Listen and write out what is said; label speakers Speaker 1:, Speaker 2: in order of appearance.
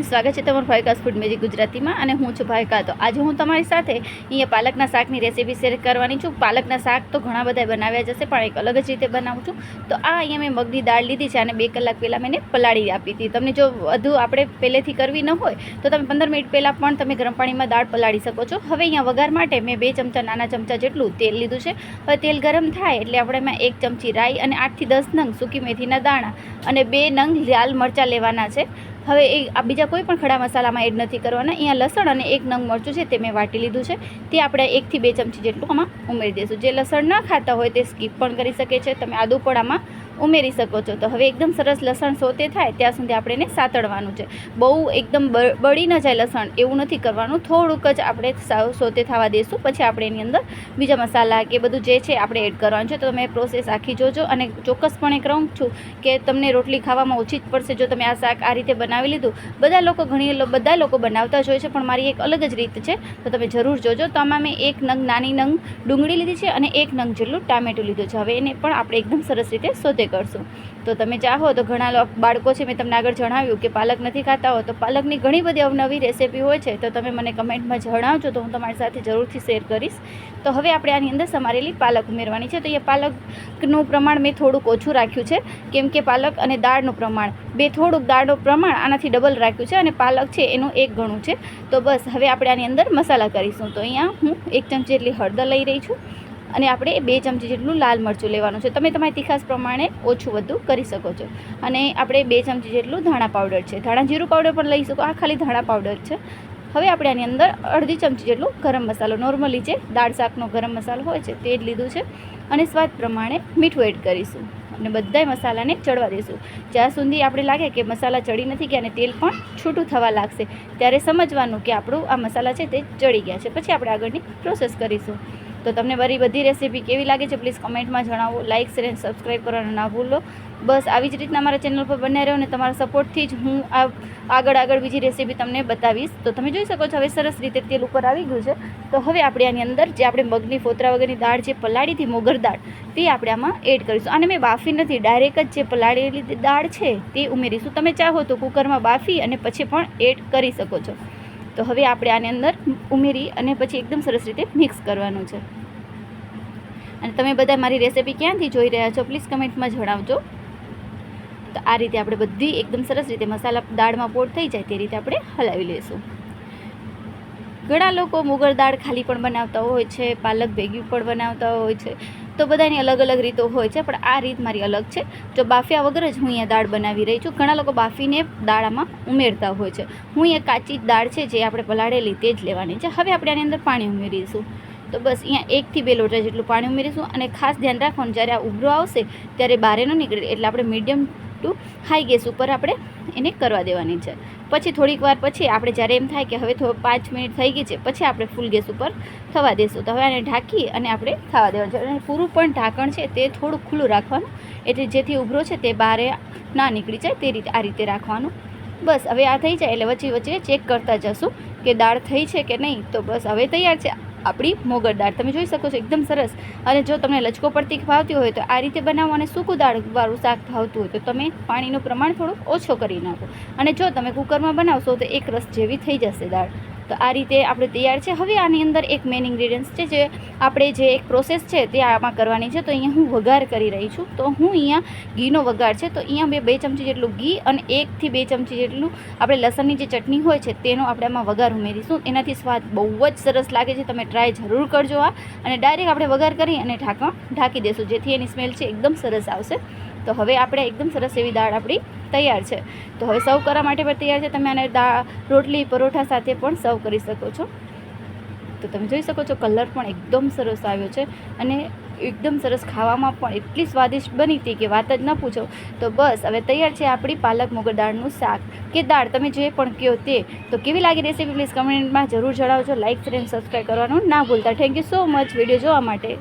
Speaker 1: Friend સ્વાગત છે તમારું ભાઈકાસ ફૂડ મેજિક ગુજરાતીમાં અને હું છું ભાઈકા તો આજે હું તમારી સાથે અહીંયા પાલકના શાકની રેસીપી શેર કરવાની છું. પાલકના શાક તો ઘણા બધા બનાવ્યા જશે પણ એક અલગ જ રીતે બનાવું છું. તો આ અહીંયા મેં મગની દાળ લીધી છે અને બે કલાક પહેલાં મેં પલાળી આપી હતી. તમને જો વધુ આપણે પહેલેથી કરવી ન હોય, તો તમે પંદર મિનિટ પહેલાં પણ તમે ગરમ પાણીમાં દાળ પલાળી શકો છો. હવે અહીંયા વઘાર માટે મેં બે ચમચા નાના ચમચા જેટલું તેલ લીધું છે. હવે તેલ ગરમ થાય એટલે આપણે એમાં એક ચમચી રાઈ અને આઠથી દસ નંગ સૂકી મેથીના દાણા અને બે નંગ લાલ મરચાં લેવાના છે. હવે એ આ બીજા કોઈ પણ ખડા મસાલામાં એડ નથી કરવાના. અહીંયા લસણ અને એક નંગ મરચું છે તે મેં વાટી લીધું છે. તે આપણે એકથી બે ચમચી જેટલું આમાં ઉમેરી દઈશું. જે લસણ ન ખાતા હોય તે સ્કીપ પણ કરી શકે છે. તમે આદુ ઉમેરી શકો છો. તો હવે એકદમ સરસ લસણ સોતે થાય, ત્યાં સુધી આપણે એને સાતળવાનું છે. બહુ એકદમ બળી ન જાય લસણ, એવું નથી કરવાનું. થોડુંક જ આપણે સોતે થવા દઈશું પછી આપણે એની અંદર બીજા મસાલા કે બધું જે છે આપણે એડ કરવાનું છે. તો તમે પ્રોસેસ આખી જોજો અને ચોક્કસપણે કહું છું કે તમને રોટલી ખાવામાં ઓછી જ પડશે જો તમે આ શાક આ રીતે બનાવી લીધું. બધા લોકો ઘણી બધા લોકો બનાવતા જ હોય છે, પણ મારી એક અલગ જ રીત છે. તો તમે જરૂર જોજો. તો આમાં મેં એક નંગ, નાની નંગ ડુંગળી લીધી છે અને એક નંગ જેટલું ટામેટું લીધું છે. હવે એને પણ આપણે એકદમ સરસ રીતે સોતે કરશું. તો તમે ચાહો તો ઘણા બાળકો છે, મેં તમને આગળ જણાવ્યું કે પાલક નથી ખાતા હો તો પાલકની ઘણી બધી અવનવી રેસીપી હોય છે, તો તમે મને કમેન્ટમાં જણાવજો તો હું તમારી સાથે જરૂરથી શેર કરીશ. તો હવે આપણે આની અંદર સમારેલી પાલક ઉમેરવાની છે. તો એ પાલકનું પ્રમાણ મેં થોડુંક ઓછું રાખ્યું છે, કેમ કે પાલક અને દાળનું પ્રમાણ, બે થોડુંક દાળનું પ્રમાણ આનાથી ડબલ રાખ્યું છે અને પાલક છે એનું એક ગણું છે. તો બસ, હવે આપણે આની અંદર મસાલા કરીશું. તો અહીંયા હું એક ચમચી જેટલી હળદર લઈ રહી છું. અને આપણે બે ચમચી જેટલું લાલ મરચું લેવાનું છે. તમે તમારી તીખાસ પ્રમાણે ઓછું વધુ કરી શકો છો. અને આપણે બે ચમચી જેટલું ધાણા પાવડર છે. ધાણા જીરું પાવડર પણ લઈ શકો. આ ખાલી ધાણા પાવડર છે. હવે આપણે આની અંદર અડધી ચમચી જેટલું ગરમ મસાલો. નોર્મલી જે દાળ શાકનો ગરમ મસાલો હોય છે તે જ લીધું છે. અને સ્વાદ પ્રમાણે મીઠું એડ કરીશું. અને બધાય મસાલાને ચડવા દઈશું જ્યાં સુધી આપણે લાગે કે મસાલા ચડી નથી ગયા અને તેલ પણ છૂટું થવા લાગશે, ત્યારે સમજવાનું કે આપણું આ મસાલા છે તે ચડી ગયા છે. પછી આપણે આગળની પ્રોસેસ કરીશું. તો તમને મારી બધી રેસીપી કેવી લાગે છે પ્લીઝ કમેન્ટમાં જણાવો. લાઇક શેર સબસ્ક્રાઈબ કરવાનું ના ભૂલો. બસ, આવી જ રીતના મારા ચેનલ પર બન્યા રહ્યો અને તમારા સપોર્ટથી જ હું આ આગળ આગળ બીજી રેસીપી તમને બતાવીશ. તો તમે જોઈ શકો છો, હવે સરસ રીતે તેલ ઉપર આવી ગયું છે. તો હવે આપણે આની અંદર જે આપણે મગની ફોતરા વગરની દાળ જે પલાળીથી મોગર દાળ, તે આપણે આમાં એડ કરીશું. અને મેં બાફી નથી ડાયરેક્ટ જ જે પલાળેલી દાળ છે, તે ઉમેરીશું. તમે ચાહો તો કુકરમાં બાફી અને પછી પણ એડ કરી શકો છો. તો હવે આપણે આની અંદર ઉમેરી અને પછી એકદમ સરસ રીતે મિક્સ કરવાનું છે. અને તમે બધા મારી રેસીપી ક્યાંથી જોઈ રહ્યા છો પ્લીઝ કમેન્ટમાં જણાવજો. તો આ રીતે આપણે બધી એકદમ સરસ રીતે મસાલા દાળમાં પોટ થઈ જાય તે રીતે આપણે હલાવી લઈશું. ઘણા લોકો મુગર દાળ ખાલી પણ બનાવતા હોય છે, પાલક ભેગી પણ બનાવતા હોય છે. તો બધાની અલગ અલગ રીતો હોય છે, પણ આ રીત મારી અલગ છે. જો બાફ્યા વગર જ હું અહીંયા દાળ બનાવી રહી છું, ઘણા લોકો બાફીને દાળામાં ઉમેરતા હોય છે. હું અહીંયા કાચી દાળ છે, જે આપણે પલાળેલી તે જ લેવાની છે. હવે આપણે આની અંદર પાણી ઉમેરીશું. તો બસ અહીંયા એકથી બે લોટા જેટલું પાણી ઉમેરીશું અને ખાસ ધ્યાન રાખવાનું જ્યારે આ ઉભરો આવશે, ત્યારે બારે ન નીકળે, એટલે આપણે મીડિયમ ટુ હાઈ ગેસ ઉપર આપણે એને કરવા દેવાની છે. પછી થોડીક વાર પછી આપણે જ્યારે એમ થાય કે હવે થોડો પાંચ મિનિટ થઈ ગઈ છે, પછી આપણે ફૂલ ગેસ ઉપર થવા દઈશું તો હવે આને ઢાંકી અને આપણે થવા દેવાનું છે. અને પૂરું પણ ઢાંકણ છે તે થોડું ખુલ્લું રાખવાનું. એટલે જેથી ઉભરો છે તે બહાર ના નીકળી જાય તે રીતે આ રીતે રાખવાનું. બસ, હવે આ થઈ જાય એટલે વચ્ચે વચ્ચે ચેક કરતા જશું કે દાળ થઈ છે કે નહીં. તો બસ, હવે તૈયાર છે. આપણી મોગર દાળ. તમે જોઈ શકો છો, એકદમ સરસ. અને જો તમને લચકો પડતી ભાવતી હોય તો આ રીતે બનાવો અને સૂકું દાળવાળું શાક ભાવતું હોય તો તમે પાણીનું પ્રમાણ થોડુંક ઓછો કરી નાખો. અને જો તમે કુકરમાં બનાવશો તો એક રસ જેવી થઈ જશે દાળ. તો આ રીતે આપણે તૈયાર છે. હવે આની અંદર એક મેઇન ઇન્ગ્રીડિયન્ટ્સ છે જે આપણે જે એક પ્રોસેસ છે તે આમાં કરવાની છે. તો અહીંયા હું વઘાર કરી રહી છું. તો હું અહીંયા ઘીનો વઘાર છે. તો અહીંયા બે બે ચમચી જેટલું ઘી અને એકથી બે ચમચી જેટલું આપણે લસણની જે ચટણી હોય છે તેનો આપણે આમાં વઘાર ઉમેરીશું. એનાથી સ્વાદ બહુ જ સરસ લાગે છે. તમે ટ્રાય જરૂર કરજો આ. અને ડાયરેક્ટ આપણે વઘાર કરી અને ઢાંકણ ઢાંકી દઈશું જેથી એની સ્મેલ છે, એકદમ સરસ આવશે. તો હવે આપણે એકદમ સરસ એવી દાળ આપણી તૈયાર છે. તો હવે સર્વ કરવા માટે પણ તૈયાર છે. તમે આને દા, રોટલી, પરોઠા સાથે પણ સર્વ કરી શકો છો. તો તમે જોઈ શકો છો, કલર પણ એકદમ સરસ આવ્યો છે અને એકદમ સરસ ખાવામાં પણ એટલી સ્વાદિષ્ટ બની હતી કે વાત જ ન પૂછો. તો બસ, હવે તૈયાર છે આપણી પાલક મુગર દાળનું શાક. કે દાળ, તમે જે પણ કહો તે. તો કેવી લાગી રેસીપી, પ્લીઝ કમેન્ટમાં જરૂર જણાવજો. લાઇક શેર અને સબસ્ક્રાઈબ કરવાનું ના ભૂલતા. Thank you so much video જોવા માટે.